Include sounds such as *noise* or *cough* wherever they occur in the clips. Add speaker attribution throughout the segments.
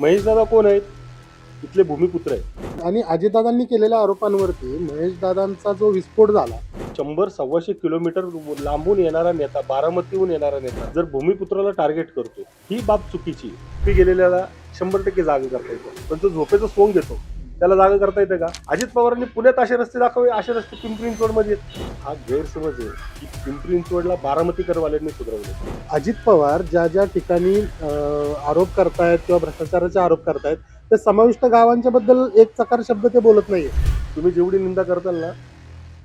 Speaker 1: महेशदादा कोण आहेत? इथले भूमिपुत्र आहेत.
Speaker 2: आणि अजितदादांनी केलेल्या आरोपांवरती महेशदादांचा जो विस्फोट झाला
Speaker 1: शंभर सव्वाशे किलोमीटर लांबून येणारा नेता बारामतीहून येणारा नेता जर भूमिपुत्राला टार्गेट करतो ही बाब चुकीची. आहे. ती गेलेल्याला शंभर टक्के जागा करता येतो. पण तो झोपेचं सोंग घेतो. त्याला जागा करता येते का? अजित पवारांनी पुण्यात असे रस्ते दाखवले असे रस्ते पिंपरी चिंचवडमध्ये. आहेत. हा गैरसमज आहे की पिंपरी चिंचवडला बारामतीकरवाल्यांनी सुधारवले.
Speaker 2: अजित पवार ज्या ज्या ठिकाणी आरोप करतायत किंवा भ्रष्टाचाराचे आरोप करतायत ते समाविष्ट गावांच्या बद्दल एक चकार शब्द ते बोलत नाहीये.
Speaker 1: तुम्ही जेवढी निंदा करताल ना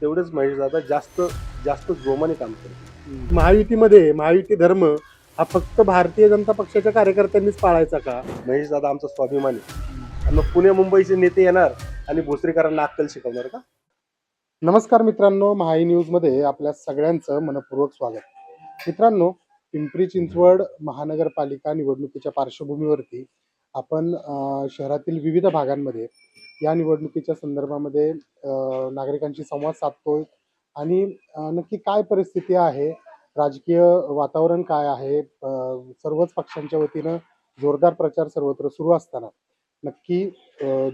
Speaker 1: तेवढेच महेश दादा जास्त जास्त जोमाने काम करतात.
Speaker 2: महायुतीमध्ये महायुती धर्म हा फक्त भारतीय जनता पक्षाच्या कार्यकर्त्यांनीच पाळायचा का?
Speaker 1: महेश दादा आमचा स्वाभिमान. आहे आणि मग पुणे मुंबईचे नेते येणार आणि भोसरीकरांना अक्कल शिकवणार का?
Speaker 2: नमस्कार मित्रांनो महाई न्यूजमध्ये आपल्या सगळ्यांचं मनपूर्वक स्वागत. मित्रांनो पिंपरी चिंचवड महानगरपालिका निवडणुकीच्या पार्श्वभूमीवरती आपण शहरातील विविध भागांमध्ये या निवडणुकीच्या संदर्भामध्ये नागरिकांशी संवाद साधतोय आणि नक्की काय परिस्थिती आहे राजकीय वातावरण काय आहे सर्वच पक्षांच्या वतीनं जोरदार प्रचार सर्वत्र सुरू असताना नक्की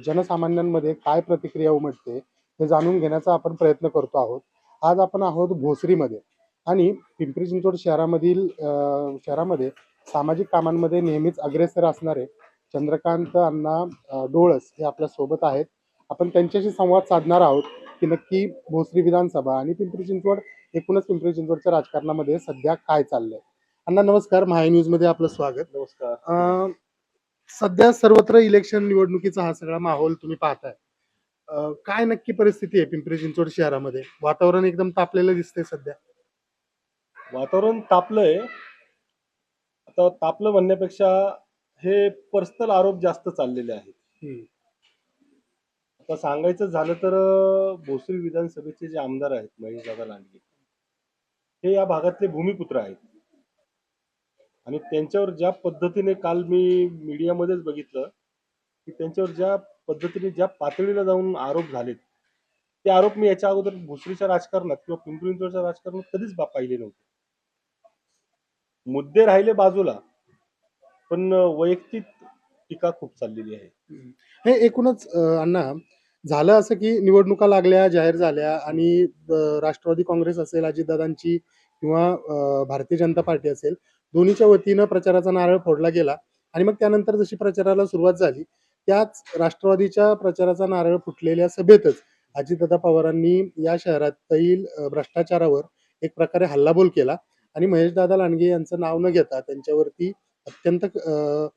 Speaker 2: जनसामान्यांमध्ये काय प्रतिक्रिया उमटते हे जाणून घेण्याचा आपण प्रयत्न करतो आहोत. आज आपण आहोत भोसरीमध्ये आणि पिंपरी चिंचवड शहरामधील शहरामध्ये सामाजिक कामांमध्ये नेहमीच अग्रेसर असणारे चंद्रकांत अण्णा डोळस हे आपल्यासोबत आहेत. आपण त्यांच्याशी संवाद साधणार आहोत की नक्की भोसरी विधानसभा आणि पिंपरी चिंचवड एकूणच पिंपरी चिंचवडच्या राजकारणामध्ये सध्या काय चाललंय. अण्णा नमस्कार. महाय न्यूजमध्ये आपलं स्वागत.
Speaker 1: नमस्कार.
Speaker 2: अं, सध्या सर्वत्र इलेक्शन निवडणुकीचा हा सगळा माहोल तुम्ही पाहताय. अं, काय नक्की परिस्थिती आहे पिंपरी चिंचवड शहरामध्ये? वातावरण एकदम तापलेलं दिसतंय सध्या.
Speaker 1: वातावरण तापलंय. आता तापलं म्हणण्यापेक्षा हे पर्सनल आरोप जास्त चाललेले आहेत. आता सांगायचं झालं तर अं, भोसरी विधानसभेचे जे आमदार आहेत महेशदादा लांडगे हे या भागातले भूमिपुत्र आहेत. आणि त्यांच्यावर ज्या पद्धतीने काल मी मीडियामध्येच बघितलं की त्यांच्यावर ज्या पद्धतीने ज्या पातळीला जाऊन आरोप झालेत ते आरोप मी याच्या अगोदर भुसरीच्या राजकारणात किंवा पिंपरी चिंचवडच्या राजकारणात कधीच पाहिले नव्हते. मुद्दे राहिले बाजूला पण वैयक्तिक टीका खूप चाललेली आहे.
Speaker 2: हे एकूणच अण्णा झालं असं की निवडणुका लागल्या जाहीर झाल्या आणि राष्ट्रवादी काँग्रेस असेल अजितदादांची किंवा भारतीय जनता पार्टी असेल दोन्हीच्या वतीनं प्रचाराचा नारळ फोडला गेला आणि मग त्यानंतर जशी प्रचाराला सुरुवात झाली त्याच राष्ट्रवादीच्या प्रचाराचा नारळ फुटलेल्या सभेतच अजितदादा पवारांनी या शहरातील भ्रष्टाचारावर एक प्रकारे हल्लाबोल केला आणि महेशदादा लांडगे यांचं नाव न घेता त्यांच्यावरती अत्यंत अं,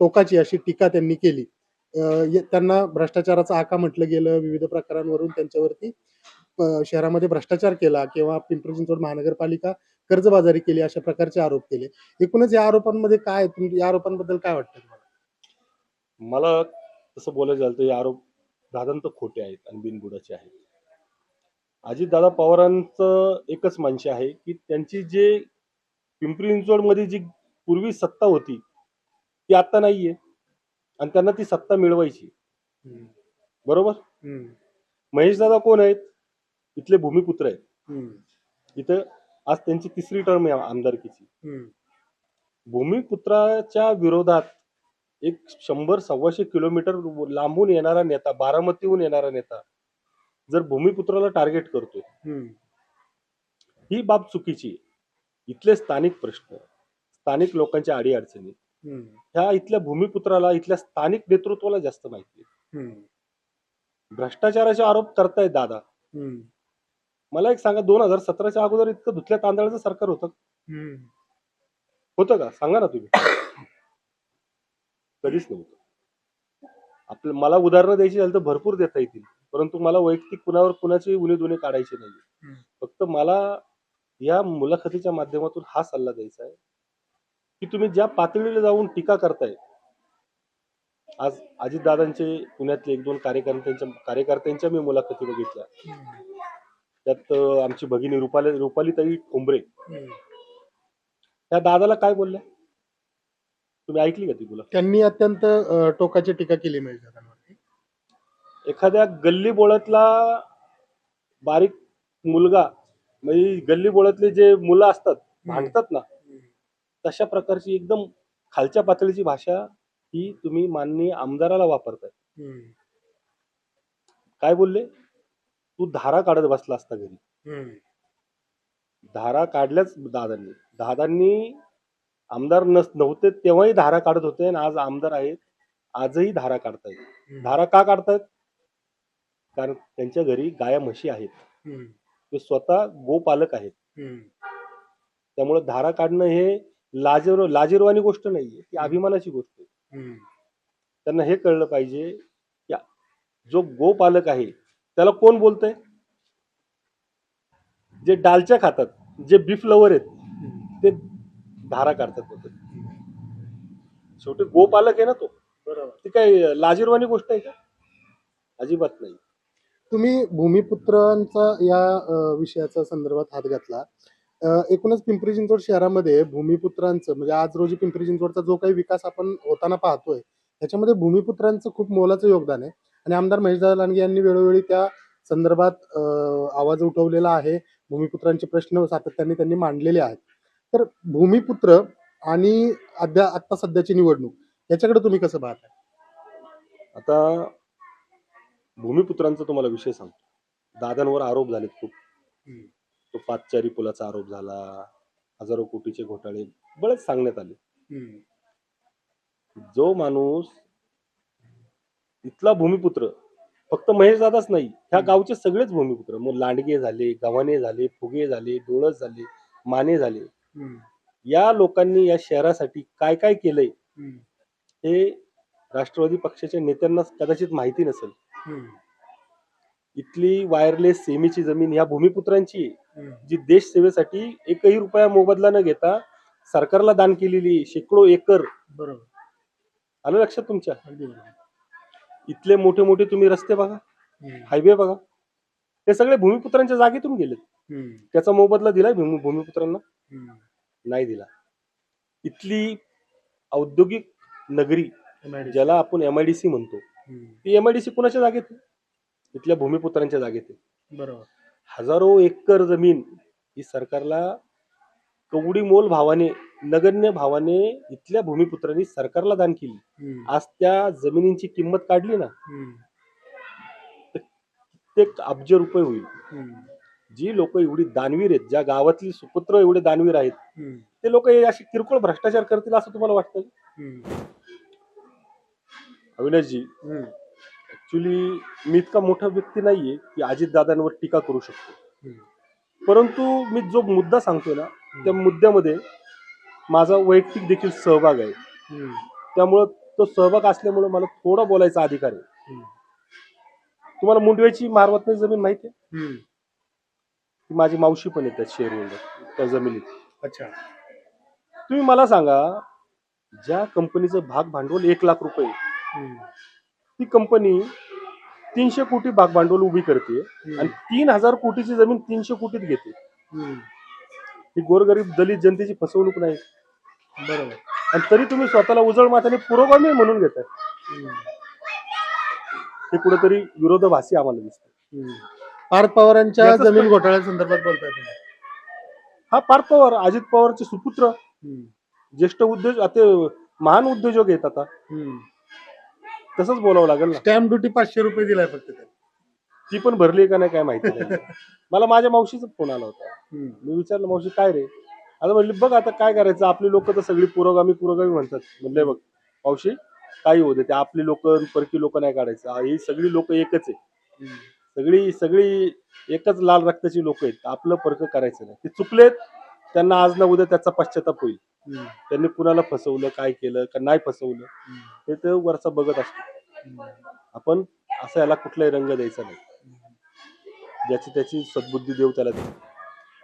Speaker 2: टोकाची अशी टीका त्यांनी केली. त्यांना भ्रष्टाचाराचा आका म्हटलं गेलं विविध प्रकारांवरून त्यांच्यावरती शहरामध्ये भ्रष्टाचार केला किंवा पिंपरी चिंचवड महानगरपालिका कर्जबाजारी केली अशा प्रकारचे आरोप केले. एकूणच या आरोपांमध्ये काय या आरोपांबद्दल काय वाटतं तुम्हाला?
Speaker 1: मला तसं बोलायचं झालं तर हे आरोप दादांत खोटे आहेत आणि बिनबुडाचे आहेत. अजितदादा पवारांचं एकच मानशी आहे की त्यांची जे पिंपरी चिंचवडमध्ये जी पूर्वी सत्ता होती ती आता नाहीये आणि त्यांना ती सत्ता मिळवायची. बरोबर? महेशदादा कोण आहेत? इथले भूमिपुत्र आहेत. इथं आज त्यांची तिसरी टर्म आहे आमदारकीची. भूमिपुत्राच्या विरोधात एक शंभर सव्वाशे किलोमीटर लांबून येणारा नेता बारामतीहून येणारा नेता जर भूमिपुत्राला टार्गेट करतोय. ही बाब चुकीची इथले स्थानिक प्रश्न स्थानिक लोकांच्या अडीअडचणी ह्या इथल्या भूमिपुत्राला इथल्या स्थानिक नेतृत्वाला जास्त माहिती भ्रष्टाचाराचे आरोप करतायत दादा. मला एक सांगा दोन हजार सतराच्या अगोदर इतकं धुतल्या तांदळाचं सरकार होतं होतं का? सांगा ना तुम्ही. कधीच नव्हतं. आपलं मला उदाहरणं द्यायची झाली तर भरपूर देता येतील. परंतु मला वैयक्तिक कुणावर कुणाचे उणे दुणे काढायचे नाही. फक्त मला या मुलाखतीच्या माध्यमातून हा सल्ला द्यायचा आहे की तुम्ही ज्या पातळीला जाऊन टीका करताय आज अजितदादांचे पुण्यातले एक दोन कार्यकर्त्यांच्या कार्यकर्त्यांच्या मी मुलाखती बघितल्या. त्यात आमची भगिनी रुपाली रुपालीताई ठोंबरे. त्या दादाला काय बोलल्या? तुम्ही ऐकली का ती मुलं?
Speaker 2: त्यांनी अत्यंत टोकाची टीका केली महेशदादांवरती
Speaker 1: एखाद्या गल्ली बोळातला बारीक मुलगा म्हणजे गल्ली बोळातले जे मुलं असतात भांडतात ना तशा प्रकारची एकदम खालच्या पातळीची भाषा ही तुम्ही माननीय आमदाराला वापरताय. काय बोलले? तू धारा काढत बसला असता घरी.
Speaker 2: हम्म,
Speaker 1: धारा काढल्याच दादांनी. दादांनी आमदार नस नव्हते तेव्हाही धारा काढत होते आणि आज आमदार आहेत. आजही धारा काढतायत. धारा का काढतायत? कारण त्यांच्या घरी गाया म्हशी आहेत. ते स्वतः गोपालक आहेत. त्यामुळे धारा काढणं हे लाजीर लाजीरवाणी गोष्ट नाहीये. ती अभिमानाची गोष्ट आहे. त्यांना हे कळलं पाहिजे की जो गोपालक आहे त्याला कोण बोलतंय? जे डालच्या खातात जे बीफ लवर आहेत. ते धारा काढतात बोलतात. शेवटी गोपालक आहे ना तो?
Speaker 2: बरोबर.
Speaker 1: ती काय लाजीरवाणी गोष्ट आहे का? अजिबात नाही.
Speaker 2: तुम्ही भूमिपुत्रांचा या विषयाचा संदर्भात हात घातला. एकूणच पिंपरी चिंचवड शहरामध्ये भूमिपुत्रांचं म्हणजे आज रोजी पिंपरी चिंचवडचा जो काही विकास आपण होताना पाहतोय त्याच्यामध्ये भूमिपुत्रांचं खूप मोलाचं योगदान आहे. आणि आमदार महेशदादा लांडगे यांनी वेळोवेळी त्या संदर्भात आवाज उठवलेला आहे. भूमिपुत्रांचे प्रश्न सातत्याने त्यांनी मांडलेले आहेत. तर भूमिपुत्र आणि अद्या आता सध्याची निवडणूक याच्याकडे तुम्ही कसं पाहताय?
Speaker 1: आता भूमिपुत्रांचा तुम्हाला विषय सांगतो. दादांवर आरोप झालेत खूप. तो पाचचारी पुलाचा आरोप झाला हजारो कोटीचे घोटाळे बरेच सांगण्यात आले. जो माणूस इथला भूमिपुत्र. फक्त महेश दादाच नाही ह्या गावचे सगळेच भूमिपुत्र. मग लांडगे झाले गव्हाणे झाले फुगे झाले डोळस झाले माने झाले. या लोकांनी या शहरासाठी काय काय केलंय? हे राष्ट्रवादी पक्षाच्या नेत्यांना कदाचित माहिती नसेल. इथली वायरलेस सेमीची जमीन ह्या भूमिपुत्रांची. जी देश सेवेसाठी एकही रुपया मोबदला न घेता सरकारला दान केलेली शेकडो एकर.
Speaker 2: बरोबर.
Speaker 1: आलं लक्षात तुमच्या? इथले मोठे मोठे तुम्ही रस्ते बघा हायवे बघा हे सगळे भूमिपुत्रांच्या जागेतून गेलेत. त्याचा मोबदला दिलाय भूमी भूमिपुत्रांना? नाही दिला. इथली औद्योगिक नगरी ज्याला आपण एमआयडीसी म्हणतो ती एमआयडीसी कुणाच्या जागेत आहे? इथल्या भूमिपुत्रांच्या जागेत आहे.
Speaker 2: बरोबर.
Speaker 1: हजारो एकर जमीन ही सरकारला कवडी मोल भावाने नगण्य भावाने इथल्या भूमिपुत्रांनी सरकारला दान केली. आज त्या जमिनींची किंमत काढली ना ते अब्ज रुपये होईल. जी लोक एवढी दानवीर आहेत ज्या गावातली सुपुत्र एवढे दानवीर आहेत ते लोक असे किरकोळ भ्रष्टाचार करतील असं तुम्हाला वाटतं? अविनाशजी ऍक्च्युली मी इतका मोठा व्यक्ती नाहीये की अजित दादांवर टीका करू शकतो. परंतु मी जो मुद्दा सांगतोय ना त्या मुद्द्यामध्ये माझा वैयक्तिक देखील सहभाग आहे. त्यामुळं तो सहभाग असल्यामुळे मला थोडा बोलायचा अधिकार आहे. तुम्हाला मुंडव्याची मारवतनी जमीन माहिती आहे? माझी मावशी पण त्या शेअर होल्डर त्या जमिनीत.
Speaker 2: अच्छा.
Speaker 1: तुम्ही मला सांगा ज्या कंपनीचं भाग भांडवल एक लाख रुपये ती कंपनी तीनशे कोटी भाग भांडवल उभी करते आणि तीन हजार कोटीची जमीन तीनशे कोटीत घेते. ही गोरगरीब दलित जनतेची फसवणूक नाही.
Speaker 2: बरोबर.
Speaker 1: आणि तरी तुम्ही स्वतःला उजळ माताने पुरोगामी म्हणून घेताय. हे कुठेतरी विरोधाभासी आम्हाला दिसतं
Speaker 2: पार्थ पवारांच्या जमीन घोटाळ्या संदर्भात बोलताय तुम्ही.
Speaker 1: हा पार्थ पवार अजित पवारचे सुपुत्र. ज्येष्ठ उद्योग आता महान उद्योजक आहेत आता. तसंच बोलावं लागेल ना.
Speaker 2: स्टॅम्प ड्युटी पाचशे रुपये दिलाय फक्त त्यांनी.
Speaker 1: ती पण भरली का नाही काय माहिती नाही. *laughs* मला माझ्या मावशीचा फोन आला होता. मी विचारलं मावशी काय रे? आता म्हणली बघ आता काय करायचं? आपली लोक तर सगळी पुरोगामी पुरोगामी म्हणतात. म्हणले बघ मावशी काही होते ते आपली लोक परकी लोक नाही काढायचं. आ, ही सगळी लोक एकच आहे. सगळी सगळी एकच लाल रक्ताची लोक आहेत. आपलं परक करायचं नाही. ते चुकलेत त्यांना आज ना उद्या त्याचा पश्चाताप होईल. त्यांनी कुणाला फसवलं काय केलं का नाही फसवलं हे तर वरचा बघत असतो. आपण असं याला कुठलाही रंग द्यायचा नाही. ज्याची त्याची सद्बुद्धी देव त्याला दे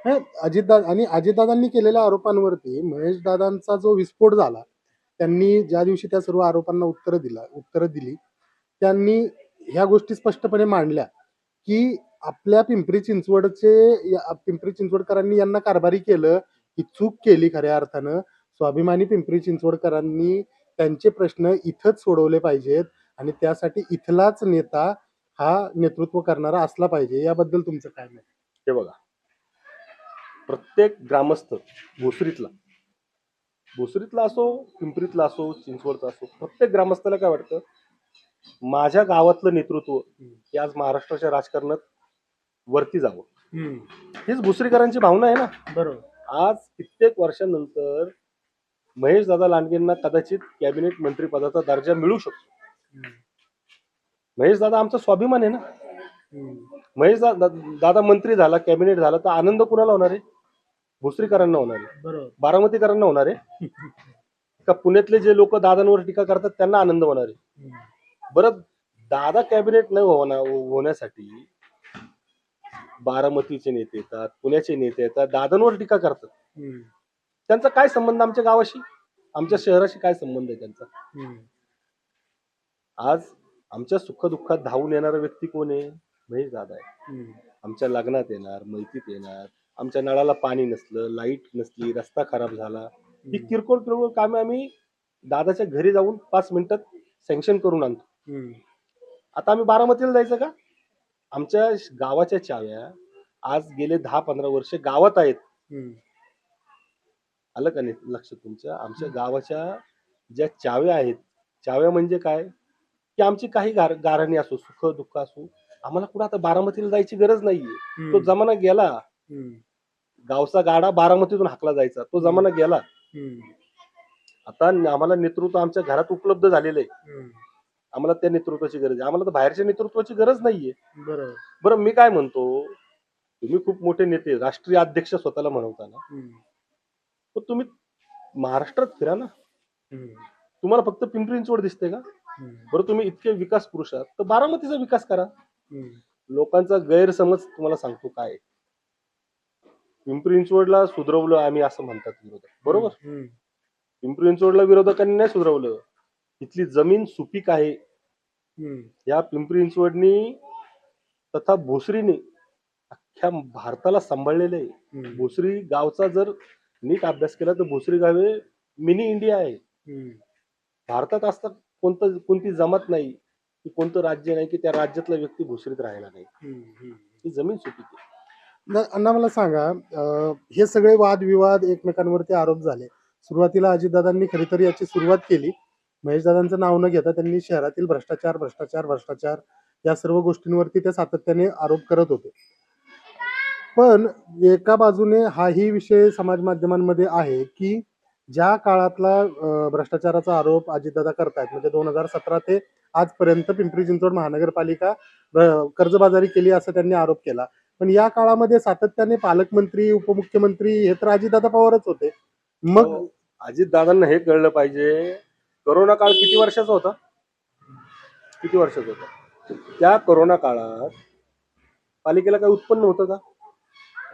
Speaker 2: हे आणि अजितदादांनी केलेल्या आरोपांवरती महेश दादांचा जो विस्फोट झाला त्यांनी ज्या दिवशी त्या सर्व आरोपांना उत्तरं दिला उत्तरं दिली त्यांनी ह्या गोष्टी स्पष्टपणे मांडल्या की आपल्या पिंपरी चिंचवडचे या- पिंपरी चिंचवडकरांनी यांना कारभारी केलं ही चूक केली खऱ्या अर्थानं. स्वाभिमानी पिंपरी चिंचवडकरांनी त्यांचे प्रश्न इथंच सोडवले पाहिजेत आणि त्यासाठी इथलाच नेता हा नेतृत्व करणारा असला पाहिजे याबद्दल तुमचं काय मत?
Speaker 1: हे बघा. प्रत्येक ग्रामस्थ भोसरीतला भोसरीतला असो पिंपरीतला असो चिंचवडचा असो प्रत्येक ग्रामस्थाला काय वाटतं? माझ्या गावातलं नेतृत्व हे आज महाराष्ट्राच्या राजकारणात वरती जावं. हीच भोसरीकरांची भावना आहे ना?
Speaker 2: बरोबर.
Speaker 1: आज कित्येक वर्षानंतर महेश दादा लांडगेंना कदाचित कॅबिनेट मंत्री पदाचा दर्जा मिळू शकतो. महेश दादा आमचा स्वाभिमान आहे ना? महेश दादा दादा मंत्री झाला कॅबिनेट झाला तर आनंद कुणाला होणार आहे? भोसरीकरांना होणार आहे. बारामतीकरांना होणार आहे. का पुण्यातले जे लोक दादांवर टीका करतात त्यांना आनंद होणार आहे? बरं दादा कॅबिनेट न होण्या होण्यासाठी बारामतीचे नेते येतात पुण्याचे नेते येतात दादांवर टीका करतात. त्यांचा काय संबंध आमच्या गावाशी? आमच्या शहराशी काय संबंध आहे त्यांचा? आज आमच्या सुखदुःखात धावून येणारा व्यक्ती कोण आहे? महेश दादा आहे. आमच्या लग्नात येणार मैतीत येणार आमच्या नळाला पाणी नसलं लाइट नसली रस्ता खराब झाला ही किरकोळ किरकोळ कामे आम्ही दादाच्या घरी जाऊन पाच मिनिटात सँक्शन करून आणतो. आता आम्ही बारामतीला जायचं का? आमच्या गावाच्या चाव्या आज गेले दहा पंधरा वर्ष गावात आहेत. आलं का नाही लक्ष तुमच्या आमच्या गावाच्या ज्या चाव्या आहेत चाव्या म्हणजे काय? की आमची काही गार गारणी असो सुख दुःख असो आम्हाला कुठं आता बारामतीला जायची गरज नाहीये. तो जमाना गेला. गावचा गाडा बारामतीतून हाकला जायचा. तो जमाना गेला. आता आम्हाला नेतृत्व आमच्या घरात उपलब्ध झालेलं आहे. आम्हाला त्या नेतृत्वाची गरज आहे. आम्हाला तर बाहेरच्या नेतृत्वाची गरज नाहीये. बरं मी काय म्हणतो? तुम्ही खूप मोठे नेते राष्ट्रीय अध्यक्ष स्वतःला म्हणवता ना पण तुम्ही महाराष्ट्रात फिरा ना. तुम्हाला फक्त पिंपरी चिंचवड दिसते का? बरं तुम्ही इतके विकास पुरुष आहात तर बारामतीचा विकास करा. लोकांचा गैरसमज तुम्हाला सांगतो काय. पिंपरी चिंचवडला सुधरवलं आम्ही असं म्हणतात विरोधक बरोबर? पिंपरी चिंचवडला विरोधकांनी नाही सुधरवलं. इथली जमीन सुपीक आहे. या पिंपरी चिंचवडनी तथा भोसरीने अख्ख्या भारताला सांभाळलेलं आहे. भोसरी गावचा जर नीट अभ्यास केला तर भोसरी गावे मिनी इंडिया आहे. भारतात असता कोणतं कोणती जमात नाही की कोणतं राज्य नाही की त्या राज्यातला व्यक्ती भोसरीत राहायला नाही. ही जमीन सुपीक आहे.
Speaker 2: न- अण्णा मला सांगा अं, हे सगळे वादविवाद एकमेकांवरती आरोप झाले. सुरुवातीला अजितदादांनी खरी तर याची सुरुवात केली. महेशदादांचं नाव न घेता त्यांनी शहरातील भ्रष्टाचार भ्रष्टाचार भ्रष्टाचार या सर्व गोष्टींवरती ते सातत्याने आरोप करत होते. पण एका बाजूने हाही विषय समाज माध्यमांमध्ये आहे की ज्या काळातला भ्रष्टाचाराचा आरोप अजितदादा करतायत म्हणजे दोन हजार सतरा ते आजपर्यंत पिंपरी चिंचवड महानगरपालिका अं, कर्जबाजारी केली असा त्यांनी आरोप केला. पण या काळामध्ये सातत्याने पालकमंत्री उपमुख्यमंत्री हे तर अजितदादा पवारच होते. मग
Speaker 1: हो. अजित दादांना हे कळलं पाहिजे. करोना काळ किती वर्षाचा होता? किती वर्षाचा होता? त्या करोना काळात पालिकेला काही उत्पन्न होतं का?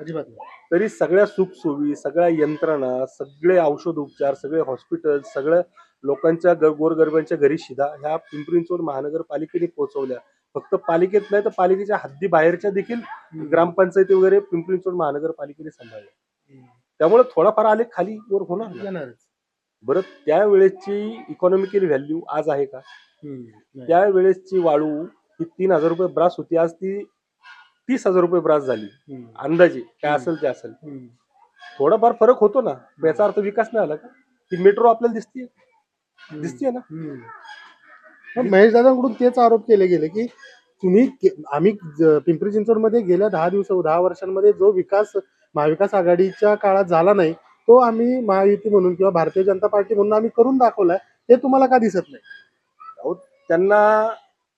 Speaker 2: अजिबात नाही.
Speaker 1: तरी सगळ्या सुखसोयी सगळ्या यंत्रणा सगळे औषध उपचार सगळे हॉस्पिटल सगळ्या लोकांच्या ग- गोरगरिबांच्या घरी शिदा ह्या पिंपरी चिंचवड महानगरपालिकेने पोहोचवल्या फक्त पालिकेत नाही तर पालिकेच्या हद्दी बाहेरच्या देखील ग्रामपंचायती वगैरे पिंपरी चिंचवड महानगरपालिकेने सांभाळल्या त्यामुळे थोडाफार आले खाली वर होणार ना.
Speaker 2: येणारच
Speaker 1: बरं त्यावेळेसची इकॉनॉमिकल व्हॅल्यू आज आहे का
Speaker 2: हम्म. नाही.
Speaker 1: त्यावेळेसची वाळू ही तीन हजार रुपये ब्रास होती आज ती तीस हजार रुपये ब्रास झाली. अंदाजे काय असेल ते असेल. थोडाफार फरक होतो ना याचा अर्थ विकास नाही आला का? ही मेट्रो आपल्याला दिसते दिसतीये ना?
Speaker 2: हम्म. पण महेशदादांकडून तेच आरोप केले गेले की तुम्ही आम्ही पिंपरी चिंचवडमध्ये गेल्या दहा दिवस दहा वर्षांमध्ये जो विकास महाविकास आघाडीच्या काळात झाला नाही तो आम्ही महायुती म्हणून किंवा भारतीय जनता पार्टी म्हणून आम्ही करून दाखवलाय ते तुम्हाला का दिसत नाही?
Speaker 1: अहो, त्यांना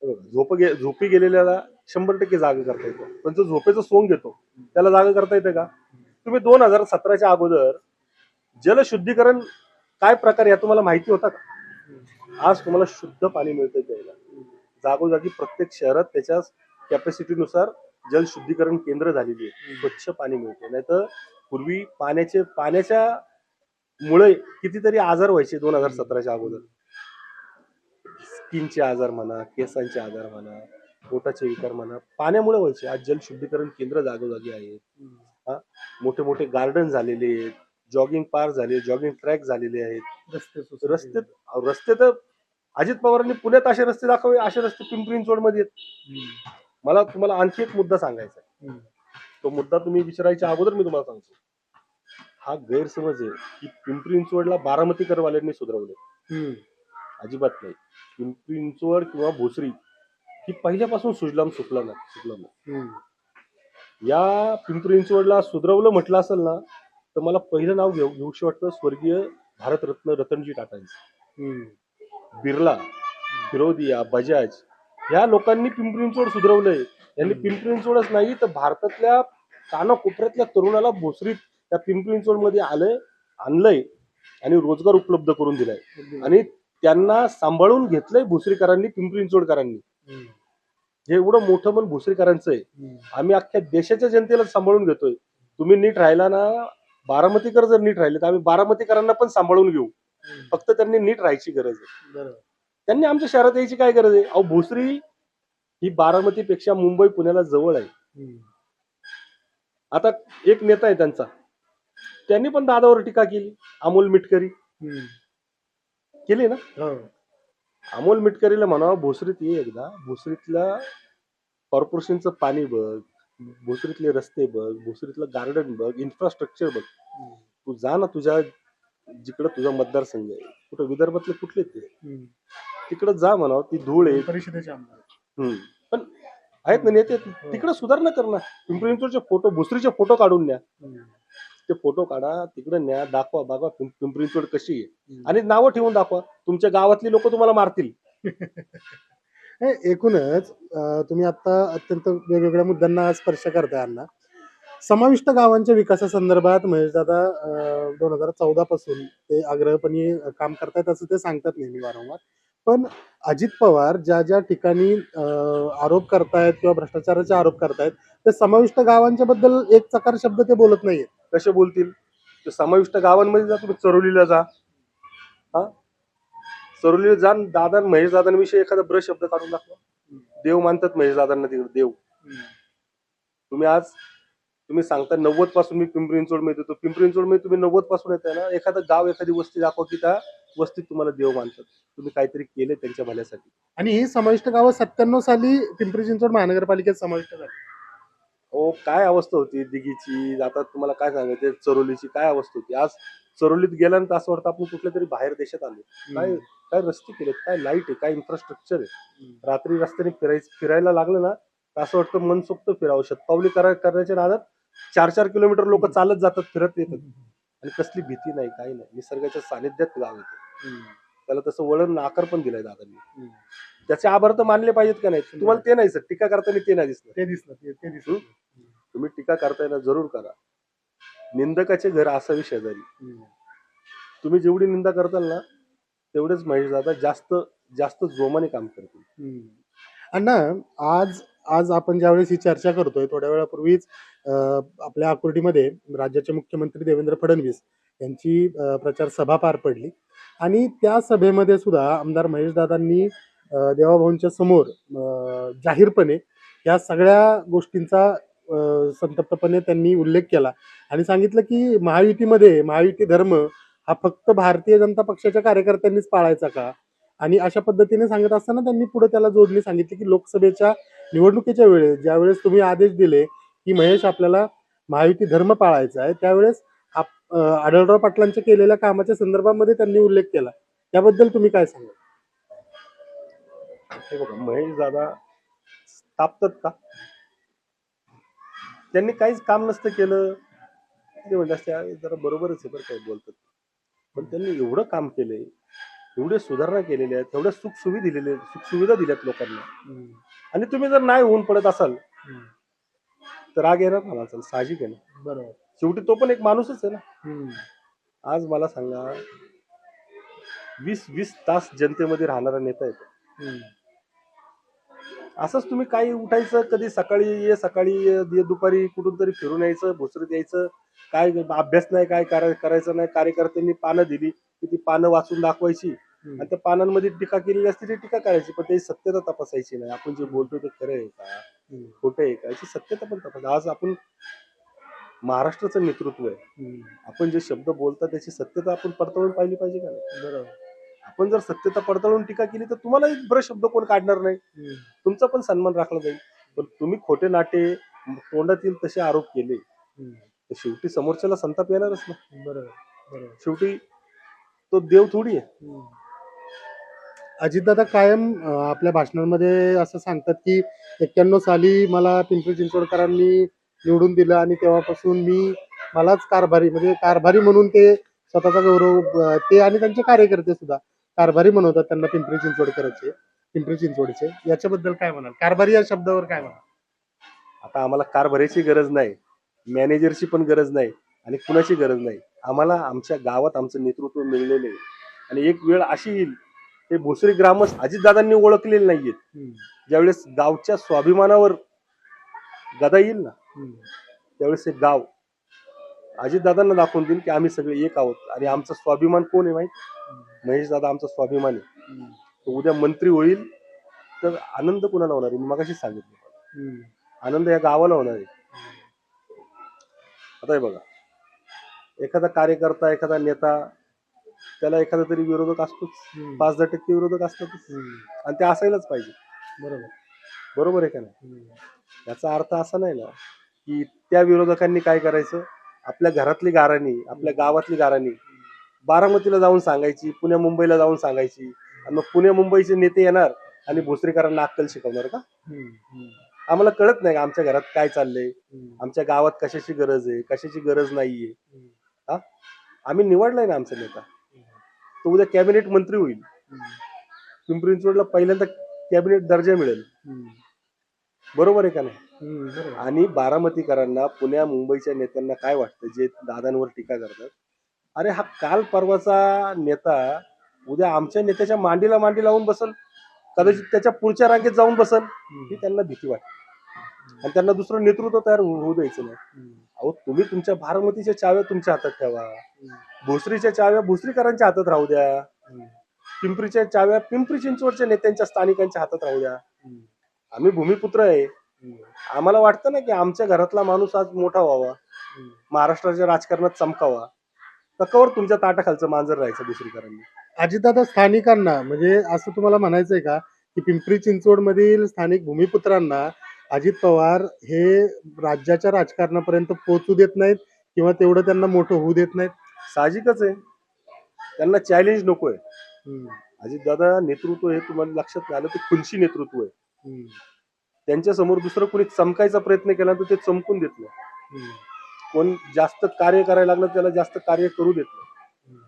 Speaker 1: झोप गे झोपी गेलेल्याला शंभर टक्के जागा करता येतो. पण जो झोपेचं सोंग घेतो त्याला जागा करता येते का? तुम्ही दोन हजार सतराच्या अगोदर जलशुद्धीकरण काय प्रकार या तुम्हाला माहिती होता का? आज तुम्हाला शुद्ध पाणी मिळतं प्यायला. जागोजागी प्रत्येक शहरात त्याच्या कॅपॅसिटीनुसार जलशुद्धीकरण केंद्र झालेली आहे. स्वच्छ पाणी मिळते नाही तर पूर्वी पाण्याचे पाण्याच्या मुळे कितीतरी आजार व्हायचे दोन हजार सतराच्या अगोदर. स्किनचे आजार म्हणा केसांचे आजार म्हणा पोटाचे विकार म्हणा पाण्यामुळे व्हायचे. आज जलशुद्धीकरण केंद्र जागोजागी आहेत. मोठे मोठे गार्डन झालेले आहेत. जॉगिंग पार्क झाले जॉगिंग ट्रॅक झालेले आहेत.
Speaker 2: रस्ते
Speaker 1: रस्ते रस्ते तर अजित पवारांनी पुण्यात असे रस्ते दाखवले असे रस्ते पिंपरी चिंचवडमध्ये आहेत. मला तुम्हाला आणखी एक मुद्दा सांगायचा आहे. तो मुद्दा तुम्ही विचारायच्या अगोदर मी तुम्हाला सांगतो. हा गैरसमज आहे की पिंपरी चिंचवडला बारामतीकरवाल्यांनी सुधरवले अजिबात नाही पिंपरी चिंचवड किंवा भोसरी ही पहिल्यापासून सुजलाम सुफलाम आहे सुफलाम आहे. या पिंपरी चिंचवडला सुधरवलं म्हटलं असेल ना तर मला पहिलं नाव घेऊ घेऊशी वाटतं स्वर्गीय भारतरत्न रतनजी टाटा यांचं. बिर्ला फिरोदिया बजाज ह्या लोकांनी पिंपरी चिंचवड सुधरवलंय यांनी
Speaker 2: हम्म.
Speaker 1: पिंपरी चिंचवडच नाही तर भारतातल्या कानाकोपऱ्यातल्या तरुणाला भोसरीत त्या पिंपरी मध्ये आलंय आणलंय आणि रोजगार उपलब्ध करून दिलाय आणि त्यांना सांभाळून घेतलंय भोसरीकरांनी पिंपरी चिंचवडकरांनी. हे एवढं मोठं मन भोसरीकरांचं आहे. आम्ही अख्ख्या देशाच्या जनतेला सांभाळून घेतोय. तुम्ही नीट राहिला ना बारामतीकर जर नीट राहिले तर आम्ही बारामतीकरांना पण सांभाळून घेऊ. फक्त त्यांनी नीट राहायची गरज आहे.
Speaker 2: बरोबर.
Speaker 1: त्यांनी आमच्या शहरात यायची काय गरज आहे? अहो भोसरी ही बारामतीपेक्षा मुंबई पुण्याला जवळ आहे. आता एक नेता आहे त्यांचा. त्यांनी पण दादावर टीका केली अमोल मिटकरी. केली ना. अमोल मिटकरीला म्हणावं भोसरीत ये एकदा. भोसरीतल्या कॉर्पोरेशनचं पाणी बघ भोसरीतले रस्ते बघ भोसरीतलं गार्डन बघ इन्फ्रास्ट्रक्चर बघ. तू जा ना तुझ्या जिकडं तुझा मतदारसंघ आहे. कुठं विदर्भातले कुठले ते? तिकडं जा म्हणावं ती धूळ आहे.
Speaker 2: परिषदेचे आमदार.
Speaker 1: पण आहेत ना नेते? तिकडे सुधारणा कर ना. पिंपरी फोटो भोसरीचे फोटो काढून न्या. ते फोटो काढा तिकडे न्या दाखवा बघा पिंपरी चिंचवड कशी आहे. आणि नावं ठेवून दाखवा तुमच्या गावातली लोक तुम्हाला मारतील. *laughs*
Speaker 2: हे एकूणच अं, तुम्ही आता अत्यंत वेगवेगळ्या मुद्द्यांना स्पर्श करताय अण्णा समाविष्ट गावांच्या विकासासंदर्भात महेशदादा दोन हजार चौदा पासून ते आग्रहपणे काम करतायत असं ते सांगतात नेहमी वारंवार. पण अजित पवार ज्या ज्या ठिकाणी अं, आरोप करतायत किंवा भ्रष्टाचाराचे आरोप करतायत ते समाविष्ट गावांच्या बद्दल एक चकार शब्द ते बोलत नाहीये
Speaker 1: कसे बोलतील? ते समाविष्ट गावांमध्ये जा तुम्ही चरोलीला जा. हा? चरोलीला जा दादा महेश दादांविषयी एखादा ब्रश शब्द काढून दाखवा. देव मानतात महेश दादांना तिकडे देव. तुम्ही आज तुम्ही सांगता नव्वदपासून मी पिंपरी मध्ये येतो पिंपरी मध्ये तुम्ही नव्वदपासून येताय ना एखादं गाव एखादी वस्ती दाखवा की त्या वस्तीत तुम्हाला देव मानतात. तुम्ही काहीतरी केले त्यांच्या भल्यासाठी.
Speaker 2: आणि ही समाविष्ट गावं सत्त्याण्णव साली पिंपरी चिंचवड महानगरपालिकेत समाविष्ट झाली.
Speaker 1: ओ काय अवस्था होती दिघीची? आता तुम्हाला काय सांगायचं? चरोलीची काय अवस्था होती? आज चरोलीत गेल्यानंतर असं वाटतं आपण कुठल्या तरी बाहेर देशात आलो. काय काय रस्ते केलेत? काय लाइट आहे? काय इन्फ्रास्ट्रक्चर आहे? रात्री रस्त्याने फिरायचं फिरायला लागलं ना तर असं वाटतं मनसोक्त फिरावं. शतपावली करा करण्याच्या नादात चार चार किलोमीटर लोक चालत जातात फिरत येतात. आणि कसली भीती नाही काही नाही. निसर्गाच्या सानिध्यात गाव येते त्याला तसं वळण आकार पण दिलाय दादांनी. त्याचे आभार तर मानले पाहिजेत का नाही? तुम्हाला ते नाही सर टीका करताना ते नाही दिसलं
Speaker 2: ते दिसलं ते ते दिसलं
Speaker 1: तुम्ही टीका करताय ना जरूर करा. निंदकाचे घर असावी शेजारी. तुम्ही जेवढी निंदा करताल ना तेवढेच महेश दादा जास्त जास्त जोमाने काम करतील.
Speaker 2: अण्णा आज आज आपण ज्यावेळेस ही चर्चा करतोय थोड्या वेळापूर्वीच आपल्या आकुर्डीमध्ये राज्याचे मुख्यमंत्री देवेंद्र फडणवीस यांची प्रचार सभा पार पडली. आणि त्या सभेमध्ये सुद्धा आमदार महेशदादांनी देवाभाऊंच्या समोर जाहीरपणे या सगळ्या गोष्टींचा अं, संतप्तपणे त्यांनी उल्लेख केला. आणि सांगितलं की महायुतीमध्ये महायुती धर्म हा फक्त भारतीय जनता पक्षाच्या कार्यकर्त्यांनीच पाळायचा का? आणि अशा पद्धतीने सांगत असताना त्यांनी पुढे त्याला जोडणी सांगितली की लोकसभेच्या निवडणुकीच्या वेळेस ज्यावेळेस तुम्ही आदेश दिले की महेश आपल्याला महायुती धर्म पाळायचा आहे त्यावेळेस आप- आढळराव पाटलांच्या केलेल्या कामाच्या संदर्भामध्ये त्यांनी उल्लेख केला. त्याबद्दल तुम्ही काय सांगा
Speaker 1: हे बघा महेश दादा तापतात का? त्यांनी काहीच काम नसतं केलं. ते म्हणत असते "अरे, जरा बरोबरच आहे बरं काय बोलतात. पण त्यांनी एवढं काम केलंय एवढे सुधारणा केलेल्या आहेत एवढ्या सुख सुविधा दिलेल्या सुख सुविधा दिल्यात लोकांना. आणि तुम्ही जर नाही होऊन पडत असाल तर राग येणार ना माणसाला साहजिक आहे ना?
Speaker 2: बरोबर.
Speaker 1: शेवटी तो पण एक माणूसच आहे ना? आज मला सांगा वीस वीस तास जनतेमध्ये राहणारा नेता आहे तो. असंच तुम्ही काही उठायचं कधी सकाळी ये सकाळी ये, दुपारी कुठून तरी फिरून यायचं भोसरीत यायचं. काय अभ्यास नाही काय करा- करायचं नाही. कार्यकर्त्यांनी पानं दिली की ती पानं वाचून दाखवायची. आणि त्या पानांमध्ये टीका केलेली असते ती टीका करायची पण त्याची सत्यता तपासायची नाही. आपण जे बोलतो ते खरं आहे का? खोटं आहे का? याची सत्यता पण तपास. आज आपण महाराष्ट्राचं नेतृत्व आहे. आपण जे शब्द बोलता त्याची सत्यता आपण पडताळून पाहिली पाहिजे का नाही?
Speaker 2: बरोबर.
Speaker 1: आपण जर सत्यता पडताळून टीका केली तर तुम्हाला एक ब्र शब्द कोण काढणार नाही? तुमचा पण सन्मान राखला जाईल. पण तुम्ही खोटे नाटे तोंडातील तसे आरोप केले तर शेवटी समोरच्याला संताप येणारच ना.
Speaker 2: बरोबर
Speaker 1: शेवटी तो देव थोडी आहे.
Speaker 2: अजितदादा कायम आपल्या भाषणांमध्ये असं सांगतात की एक्क्याण्णव साली मला पिंपरी चिंचवडकरांनी निवडून दिलं आणि तेव्हापासून मी मलाच कारभारी म्हणजे कारभारी म्हणून ते स्वतःचा गौरव ते आणि त्यांचे कार्यकर्ते सुद्धा कारभारी म्हणवतात त्यांना पिंपरी चिंचवडकरांचे पिंपरी चिंचवडचे. याच्याबद्दल काय म्हणाल? कारभारी या शब्दावर काय म्हणाल?
Speaker 1: आता आम्हाला कार भरायची गरज नाही मॅनेजरची पण गरज नाही आणि कुणाची गरज नाही. आम्हाला आमच्या गावात आमचं नेतृत्व मिळलेलं आहे. आणि एक वेळ अशी येईल ते भोसरी ग्रामस्थ अजितदादांनी ओळखलेले नाहीयेत. ज्यावेळेस गावच्या स्वाभिमानावर गदा येईल ना त्यावेळेस हे गाव अजितदादांना दाखवून देईल की आम्ही सगळे एक आहोत. आणि आमचा स्वाभिमान कोण आहे माहीत? महेश दादा आमचा स्वाभिमान आहे. तो उद्या मंत्री होईल तर आनंद कुणाला होणार आहे? मी मगाशी सांगितलं. आनंद या गावाला होणार आहे. आता हे बघा. एखादा कार्यकर्ता एखादा नेता त्याला एखादा तरी विरोधक असतोच. पाच दहा टक्के विरोधक असतातच. आणि ते असायलाच पाहिजे.
Speaker 2: बरोबर.
Speaker 1: बरोबर आहे का नाही? याचा अर्थ असा नाही ना की त्या विरोधकांनी काय करायचं? आपल्या घरातली गाराणी आपल्या गावातली गाराणी. बारामतीला जाऊन सांगायची पुण्या मुंबईला जाऊन सांगायची. आणि मग पुणे मुंबईचे नेते येणार आणि भोसरीकरांना अक्कल शिकवणार का? आम्हाला कळत नाही का आमच्या घरात काय चाललंय? आमच्या गावात कशाची गरज आहे? कशाची गरज नाहीये? हा? आम्ही निवडलाय ना आमचा नेता. तो उद्या कॅबिनेट मंत्री होईल. पिंपरी चिंचवडला पहिल्यांदा कॅबिनेट दर्जा मिळेल. बरोबर आहे का नाही? आणि बारामतीकरांना पुण्या मुंबईच्या नेत्यांना काय वाटतं? जे दादांवर टीका करतात. अरे हा काल परवाचा नेता उद्या आमच्या नेत्याच्या मांडीला मांडी लावून बसल. कदाचित त्याच्या पुढच्या रांगेत जाऊन बसल. ही त्यांना भीती वाटते. आणि त्यांना दुसरं नेतृत्व तयार होऊ द्यायचं नाही. अहो तुम्ही तुमच्या बारामतीच्या चाव्या तुमच्या हातात ठेवा. भोसरीच्या चाव्या भोसरीकरांच्या हातात राहू द्या. पिंपरीच्या चाव्या पिंपरी चिंचवडच्या नेत्यांच्या स्थानिकांच्या हातात राहू द्या. आम्ही भूमिपुत्र आहे. आम्हाला वाटतं ना की आमच्या घरातला माणूस आज मोठा व्हावा. महाराष्ट्राच्या राजकारणात चमकावा. तकावर तुमच्या ताटाखालचं मांजर राहायचं दुसरीकरांनी.
Speaker 2: अजितदादा स्थानिकांना म्हणजे असं तुम्हाला म्हणायचंय का की पिंपरी चिंचवड मधील स्थानिक भूमिपुत्रांना अजित पवार हे राज्याच्या राजकारणापर्यंत पोहोचू देत नाहीत किंवा तेवढं त्यांना मोठं होऊ देत नाहीत?
Speaker 1: साहजिकच आहे. त्यांना चॅलेंज नको आहे अजित दादा नेतृत्व हे तुम्हाला लक्षात आलं ते खुनशी नेतृत्व आहे. त्यांच्यासमोर दुसरं कोणी चमकायचा प्रयत्न केला तर ते चमकून देत नाही. कोण जास्त कार्य करायला लागलं त्याला जास्त कार्य करू देत नाही.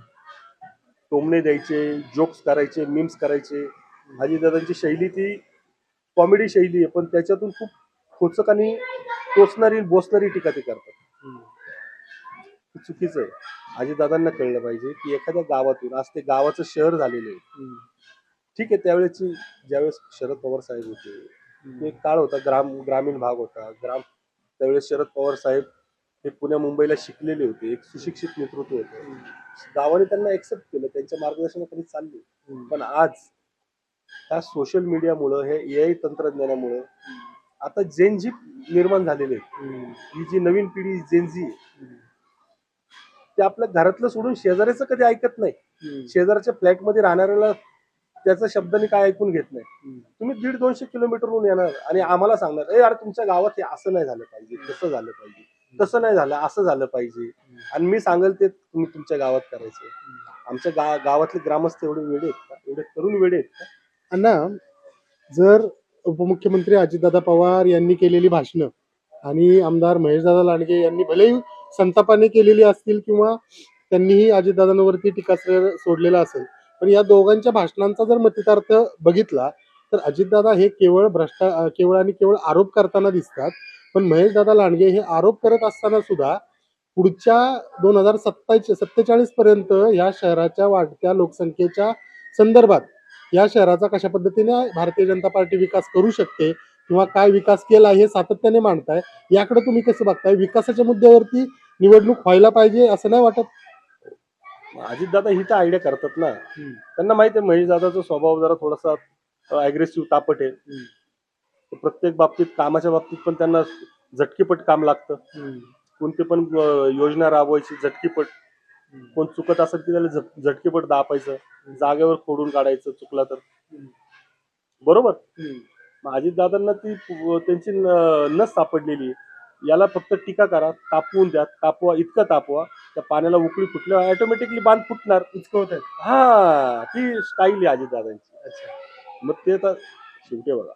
Speaker 1: टोमणे द्यायचे जोक्स करायचे मीम्स करायचे. अजितदादांची शैली ती कॉमेडी शैली आहे पण त्याच्यातून खूप खोचक आणि टोचणारी बोचणारी टीका ते करतात. चुकीचं आहे. अजितदादांना कळलं पाहिजे की एखाद्या गावातून आज ते गावाचं शहर झालेलं आहे. ठीक आहे त्यावेळेची ज्यावेळेस शरद पवार साहेब होते एक काळ होता ग्राम ग्रामीण भाग होता. ग्राम त्यावेळेस शरद पवार साहेब हे पुण्या मुंबईला शिकलेले होते. एक सुशिक्षित नेतृत्व होतं. गावाने त्यांना एक्सेप्ट केलं. त्यांच्या मार्गदर्शनाखाली चालले. पण आज ह्या सोशल मीडियामुळं हे ए आय तंत्रज्ञानामुळं आता जेनजी निर्माण झालेले ही जी नवीन पिढी जेनजी ते आपल्या घरातलं सोडून शेजाऱ्याचं कधी ऐकत नाही. शेजारच्या फ्लॅटमध्ये राहणाऱ्याला त्याचा शब्दाने काय ऐकून घेत नाही. तुम्ही दीड दोनशे किलोमीटरहून येणार आणि आम्हाला सांगणार ए यार तुमच्या गावात हे असं नाही झालं पाहिजे तसं झालं पाहिजे तसं नाही झालं असं झालं पाहिजे. आणि मी सांगेल ते तुम्ही तुमच्या गावात करायचं. आमच्या गा गावातले ग्रामस्थ एवढे वेडे आहेत का? एवढे तरुण वेडे आहेत का?
Speaker 2: अण्णा जर उपमुख्यमंत्री अजितदादा पवार यांनी केलेली भाषणं आणि आमदार महेशदादा लांडगे यांनी भलेही संतापाने केलेली असतील किंवा त्यांनीही अजितदादांवरती टीकास्त्र सोडलेला असेल पण या दोघांच्या भाषणांचा जर मतितार्थ बघितला तर अजितदादा हे केवळ भ्रष्टा केवळ आणि केवळ आरोप करताना दिसतात. पण महेशदादा लांडगे हे आरोप करत असताना सुद्धा पुढच्या दोन हजार सत्तावीस सत्तेचाळीस पर्यंत या शहराच्या वाढत्या लोकसंख्येच्या संदर्भात या शहराचा कशा पद्धतीने भारतीय जनता पार्टी विकास करू शकते किंवा काय विकास केला हे सातत्याने मांडताय याकडे तुम्ही कसं बघताय? विकासाच्या मुद्द्यावरती निवडणूक व्हायला पाहिजे असं नाही वाटत?
Speaker 1: अजितदादा ही तर आयडिया करतात ना. त्यांना माहिती आहे महेश दादाचा स्वभाव जरा थोडासा अग्रेसिव्ह तापट आहे. प्रत्येक बाबतीत कामाच्या बाबतीत पण त्यांना झटकीपट काम लागतं. कोणते पण योजना राबवायची झटकीपट. कोण चुकत असेल की त्याला झट- झटकीपट दापायचं जागेवर खोडून काढायचं चुकला तर. बरोबर? मग अजितदादांना ती त्यांची नस सापडलेली. याला फक्त टीका करा तापवून द्या तापवा इतकं तापवा. त्या पाण्याला उकळी फुटल्यावर ऑटोमॅटिकली बांध फुटणार.
Speaker 2: इचकवत आहेत
Speaker 1: हा ती स्टाईल आहे अजितदादांची
Speaker 2: अच्छा.
Speaker 1: मग ते तर शेवटी बघा.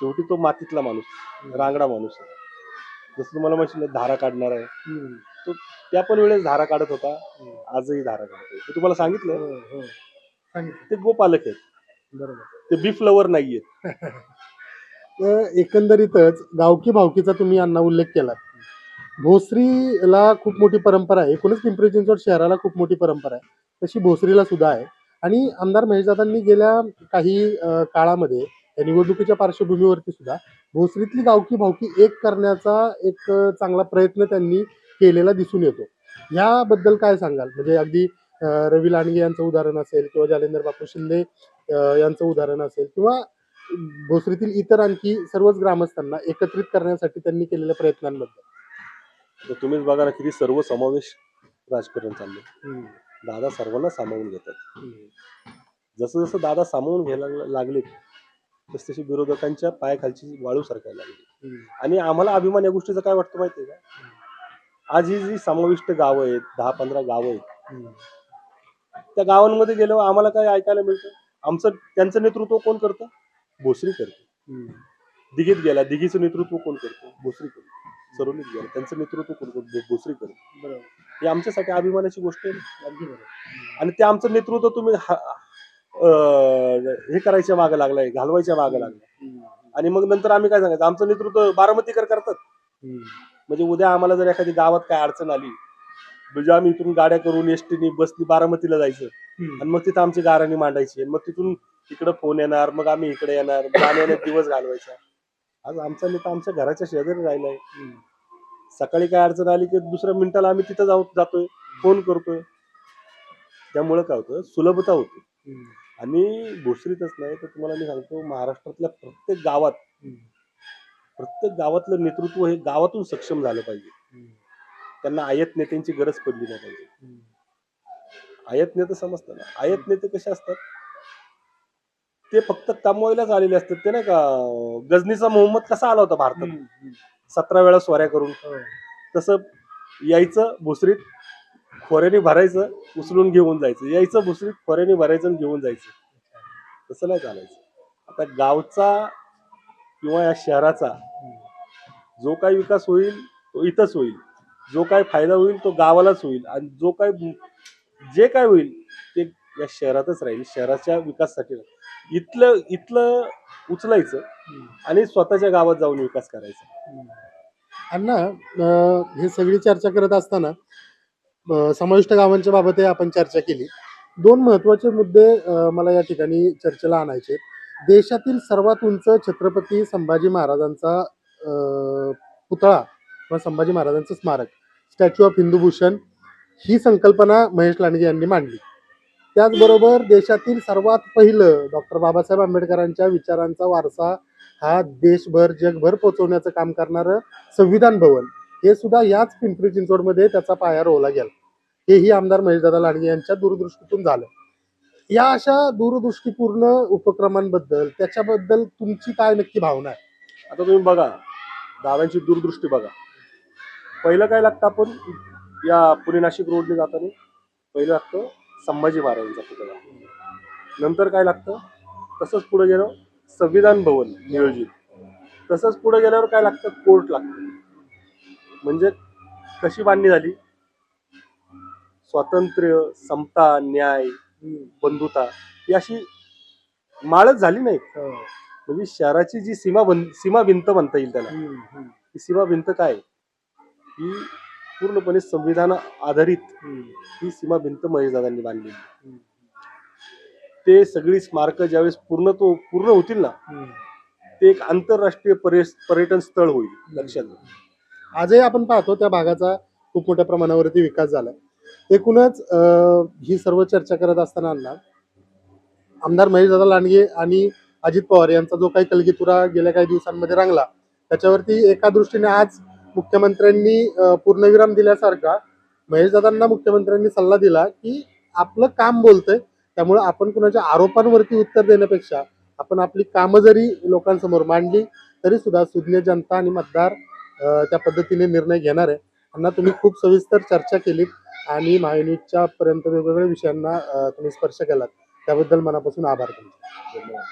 Speaker 1: शेवटी तो मातीतला माणूस रांगडा माणूस आहे. जसं तुम्हाला आहे, धारा काढणार आहे.
Speaker 2: हम्म.
Speaker 1: त्या पण वेळेस धारा काढत होता.
Speaker 2: हम्म.
Speaker 1: आजही धारा काढतोय मी तुम्हाला सांगितलं.
Speaker 2: हो, हो. सांगितलं.
Speaker 1: ते गोपालक आहेत.
Speaker 2: बरोबर.
Speaker 1: ते बीफ लवर नाहीयेत. *laughs*
Speaker 2: तर एकंदरीतच गावकी भावकीचा तुम्ही यांना उल्लेख केला भोसरीला खूप मोठी परंपरा आहे. एकूणच पिंपरी चिंचवड शहराला खूप मोठी परंपरा आहे. तशी भोसरीला सुद्धा आहे. आणि आमदार महेशदादांनी गेल्या काही काळामध्ये या निवडणुकीच्या पार्श्वभूमीवरती सुद्धा भोसरीतली गावकी भावकी एक करण्याचा एक चांगला प्रयत्न त्यांनी केलेला दिसून येतो. याबद्दल काय सांगाल? म्हणजे अगदी रवी लांडगे यांचं उदाहरण असेल किंवा जालेंदर बापू शिंदे यांचं उदाहरण असेल किंवा भोसरीतील इतर आणखी सर्वच ग्रामस्थांना एकत्रित करण्यासाठी त्यांनी केलेल्या प्रयत्नांबद्दल.
Speaker 1: तर तुम्हीच बघा ना किती सर्व समावेश राजकारण चाललंय. दादा सर्वांना सामावून घेतात. जसं जसं दादा सामावून घ्यायला लाग- लागले तस तशी विरोधकांच्या पायाखालची वाळू सरकायला लागली. आणि आम्हाला अभिमान या गोष्टीचा काय वाटतं माहितीये का? आज ही जी समाविष्ट गावं आहेत दहा पंधरा गावं आहेत त्या गावांमध्ये गेल्यावर आम्हाला काय ऐकायला मिळतं? आमचं त्यांचं नेतृत्व कोण करतं? भोसरी करतं. दिघीत गेला दिघीचं नेतृत्व कोण करतं? भोसरी करतं. सरोलीत गेला. त्यांचं नेतृत्व कोण करतं करतं
Speaker 2: बरोबर.
Speaker 1: ही आमच्यासाठी अभिमानाची गोष्ट आहे. ना.
Speaker 2: अगदी बरोबर.
Speaker 1: आणि ते आमचं नेतृत्व तुम्ही हा- अं, हे करायच्या मागे लागलाय घालवायच्या मागे लागलाय. आणि मग नंतर आम्ही काय सांगायचं? आमचं नेतृत्व बारामतीकर करतात. म्हणजे उद्या आम्हाला जर एखादी गावात काय अडचण आली म्हणजे आम्ही इथून गाड्या करून एसटीनी बसनी बारामतीला जायचं. आणि मग तिथं आमची गाराणी मांडायची. आणि मग तिथून इकडं फोन येणार मग आम्ही इकडे येणार जाण्याने *coughs* दिवस घालवायचा. आज आमचा नेता आमच्या घराच्या शेजारी राहिलाय. सकाळी काय अडचण आली की दुसऱ्या मिनिटाला आम्ही तिथं जाऊ जातोय फोन करतोय. त्यामुळे काय होतं? सुलभता होते. आणि भोसरीतच नाही तर तुम्हाला मी सांगतो महाराष्ट्रातल्या प्रत्येक गावात प्रत्येक गावातलं नेतृत्व हे गावातून सक्षम झालं पाहिजे. त्यांना आयत नेत्यांची गरज पडली नाही पाहिजे. आयत नेते समजतं ना आयत नेते कसे असतात? ते फक्त कमवायलाच आलेले असतात. ते नाही का गजनीचा मोहम्मद कसा आला होता भारतात? सतरा वेळा स्वाऱ्या करून. तसं यायचं भुसरीत खोऱ्याने भरायचं उचलून घेऊन जायचं. यायचं भुसरीत खोऱ्याने भरायचं आणि घेऊन जायचं. तसं नाही चालायचं. आता गावचा किंवा या शहराचा जो काही विकास होईल तो इथंच होईल. जो काही फायदा होईल तो गावालाच होईल. आणि जो काही जे काय होईल ते या शहरातच राहील. शहराच्या विकासासाठी. इथलं इथलं उचलायचं आणि स्वतःच्या गावात जाऊन विकास करायचा.
Speaker 2: अण्णा हे सगळी चर्चा करत असताना समाविष्ट गावांच्या बाबत आपण चर्चा केली. दोन महत्त्वाचे मुद्दे मला या ठिकाणी चर्चेला आणायचे. देशातील सर्वात उंच छत्रपती संभाजी महाराजांचा पुतळा किंवा संभाजी महाराजांचं स्मारक स्टॅच्यू ऑफ हिंदूभूषण ही संकल्पना महेश लांडगे यांनी मांडली. त्याचबरोबर देशातील सर्वात पहिलं डॉक्टर बाबासाहेब आंबेडकरांच्या विचारांचा वारसा हा देशभर जगभर पोहोचवण्याचं काम करणारं संविधान भवन. हे सुद्धा याच पिंपरी चिंचवडमध्ये त्याचा पाया रोवला गेला. हेही आमदार महेशदादा लांडगे यांच्या दूरदृष्टीतून झालं. या अशा दूरदृष्टीपूर्ण उपक्रमांबद्दल त्याच्याबद्दल तुमची काय नक्की भावना आहे?
Speaker 1: आता तुम्ही बघा दादांची दूरदृष्टी बघा. पहिलं काय लागतं आपण? या पुणे नाशिक रोडने जाताना पहिलं लागतं संभाजी महाराजांचा पुतळा नंतर काय लागतं? तसंच पुढे गेलो संविधान भवन नियोजित. तसंच पुढे गेल्यावर काय लागतं? कोर्ट लागतं. म्हणजे कशी बांधणी झाली? स्वातंत्र्य समता न्याय बंधुता ही अशी माळच झाली नाही. म्हणजे शहराची जी सीमा बन सीमा भिंत म्हणता येईल त्याला. ही सीमा भिंत काय? ही पूर्णपणे संविधान आधारित ही सीमा भिंत महेशदादांनी बांधलेली ते सगळी स्मारक ज्यावेळेस पूर्ण तो पूर्ण होतील ना ते एक आंतरराष्ट्रीय पर्य पर्यटन स्थळ होईल लक्षात.
Speaker 2: आजही आपण पाहतो त्या भागाचा खूप मोठ्या प्रमाणावरती विकास झाला एकूणच अं, ही सर्व चर्चा करत असताना आमदार महेशदादा लांडगे आणि अजित पवार यांचा जो काही कलगीतुरा गेल्या काही दिवसांमध्ये रंगला त्याच्यावरती एका दृष्टीने आज मुख्यमंत्र्यांनी पूर्णविराम दिल्यासारखा महेशदादांना मुख्यमंत्र्यांनी सल्ला दिला की आपलं काम बोलतंय त्यामुळे आपण कुणाच्या आरोपांवरती उत्तर देण्यापेक्षा आपण आपली कामं जरी लोकांसमोर मांडली तरी सुद्धा सुज्ञ जनता आणि मतदार त्या पद्धतीने निर्णय घेणार आहे. त्यांना तुम्ही खूप सविस्तर चर्चा केलीत आणि महायुनीच्या पर्यंत वेगवेगळ्या विषयांना तुम्ही स्पर्श केलात. त्याबद्दल मनापासून आभार तुमचे.
Speaker 1: धन्यवाद